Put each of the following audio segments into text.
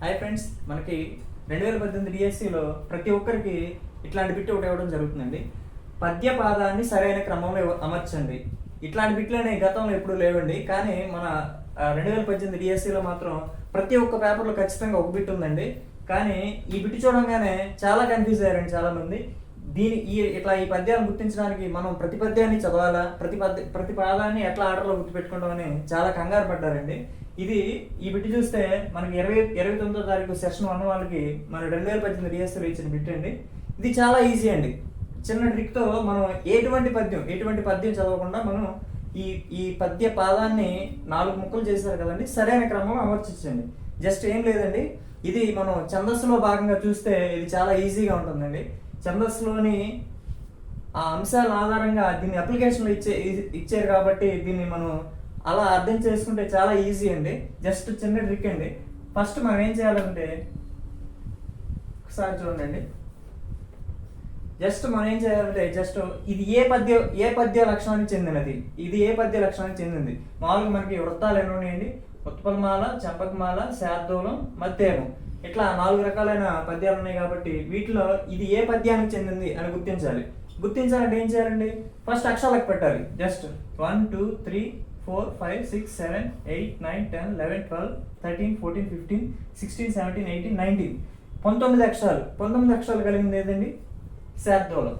Hi friends మనకి రెండు వేల పద్దెనిమిది డిఎస్సిలో ప్రతి ఒక్కరికి ఇట్లాంటి బిట్ ఒకటి ఇవ్వడం జరుగుతుందండి. పద్య పాదాన్ని సరైన క్రమంలో అమర్చండి. ఇట్లాంటి బిట్లు అనే గతంలో ఎప్పుడూ లేవండి కానీ మన రెండు వేల పద్దెనిమిది డిఎస్సిలో మాత్రం ప్రతి ఒక్క పేపర్లో ఖచ్చితంగా ఒక బిట్ ఉందండి. కానీ ఈ బిట్ చూడంగానే చాలా కన్ఫ్యూజ్ అయ్యారండి చాలా మంది దీని ఈ ఇట్లా ఈ పద్యాలను గుర్తించడానికి మనం ప్రతి పద్యాన్ని చదవాలా? ప్రతి పద్య ప్రతి పాదాన్ని ఎట్లా ఆర్డర్లో గుర్తుపెట్టుకుంటామని చాలా కంగారు పడ్డారండి. ఇది ఈ బిట్ చూస్తే మనకి ఇరవై ఇరవై తొమ్మిదో తారీఖు సెషన్ వన్ వాళ్ళకి మన రెండు వేల పద్దెనిమిది రిఎస్లో ఇచ్చిన బిట్ అండి. ఇది చాలా ఈజీ అండి. చిన్న ట్రిక్తో మనం ఎటువంటి పద్యం ఎటువంటి పద్యం చదవకుండా మనం ఈ ఈ పద్య పాదాన్ని నాలుగు ముక్కలు చేశారు కదండి సరైన క్రమంలో అమర్చించండి. జస్ట్ ఏం లేదండి. ఇది మనం ఛందస్సులో భాగంగా చూస్తే ఇది చాలా ఈజీగా ఉంటుందండి. ఛందస్సులోని ఆ అంశాల ఆధారంగా దీన్ని అప్లికేషన్లో ఇచ్చే ఇచ్చారు కాబట్టి దీన్ని మనం అలా అర్థం చేసుకుంటే చాలా ఈజీ అండి. జస్ట్ చిన్న ట్రిక్ అండి. ఫస్ట్ మనం ఏం చేయాలంటే ఒకసారి చూడండి. జస్ట్ మనం ఏం చేయాలంటే జస్ట్ ఇది ఏ పద్య ఏ పద్య లక్షణానికి చెందినది? ఇది ఏ పద్య లక్షణానికి చెందింది? మామూలుగా మనకి వృత్తాలు ఎన్ని ఉన్నాయండి? ఉత్పలమాల చంపకమాల శార్దూలం మధ్యేమం ఇట్లా నాలుగు రకాలైన పద్యాలు ఉన్నాయి కాబట్టి వీటిలో ఇది ఏ పద్యానికి చెందింది అని గుర్తించాలి. గుర్తించాలంటే ఏం చేయాలండి? ఫస్ట్ అక్షరాలకు పెట్టాలి. Just one two three four five six seven eight nine ten eleven twelve thirteen fourteen fifteen sixteen seventeen eighteen nineteen. పంతొమ్మిది అక్షరాలు. పంతొమ్మిది అక్షరాలు కలిగింది ఏదండి? శాబ్దోళం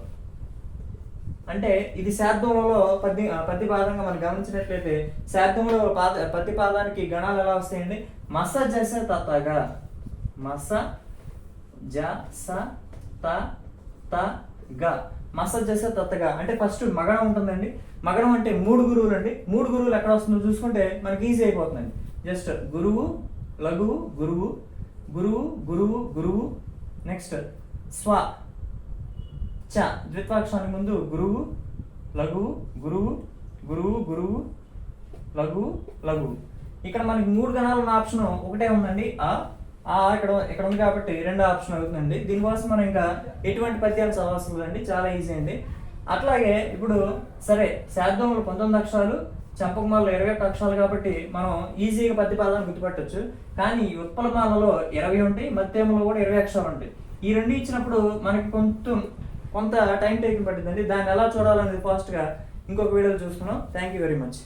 అంటే ఇది శార్దూలంలో పద్య ఆ, పద్య పాదంగా మనం గమనించినట్లయితే శాబ్దంలో పాద పద్య పాదానికి గణాలు ఎలా వస్తాయండి? మస జస తతగా. మస జ స త త గ మస జస తతగా అంటే ఫస్ట్ మగడం ఉంటుందండి. మగడం అంటే మూడు గురువులు అండి మూడు గురువులు ఎక్కడ వస్తుందో చూసుకుంటే మనకి ఈజీ అయిపోతుందండి. జస్ట్ గురువు లఘువు గురువు గురువు గురువు గురువు. నెక్స్ట్ స్వ చ. ద్విత్వాక్షరానికి ముందు గురువు లఘువు గురువు గురువు గురువు లఘువు లఘువు. ఇక్కడ మనకి మూడు గణాలు ఉన్న ఆప్షన్ ఒకటే ఉందండి. ఆ ఇక్కడ ఇక్కడ ఉంది కాబట్టి రెండో ఆప్షన్ అవుతుందండి. దీనికోసం మనం ఇంకా ఎటువంటి పద్యాలు చదవాల్సి ఉందండి చాలా ఈజీ అండి. అట్లాగే ఇప్పుడు సరే శార్దములు పంతొమ్మిది అక్షరాలు చంపకమాలలో ఇరవై ఒక్క అక్షరాలు కాబట్టి మనం ఈజీగా పద్య పాదాలను కానీ ఉత్పలమాలలో ఇరవై ఉంటాయి మధ్యములో కూడా ఇరవై అక్షరాలు ఉంటాయి. ఈ రెండు ఇచ్చినప్పుడు మనకి కొంత కొంత టైం టేకింగ్ పట్టిందండి దాన్ని ఎలా చూడాలనేది ఫాస్ట్గా ఇంకొక వీడియోలో చూసుకున్నాం థ్యాంక్ యూ వెరీ మచ్.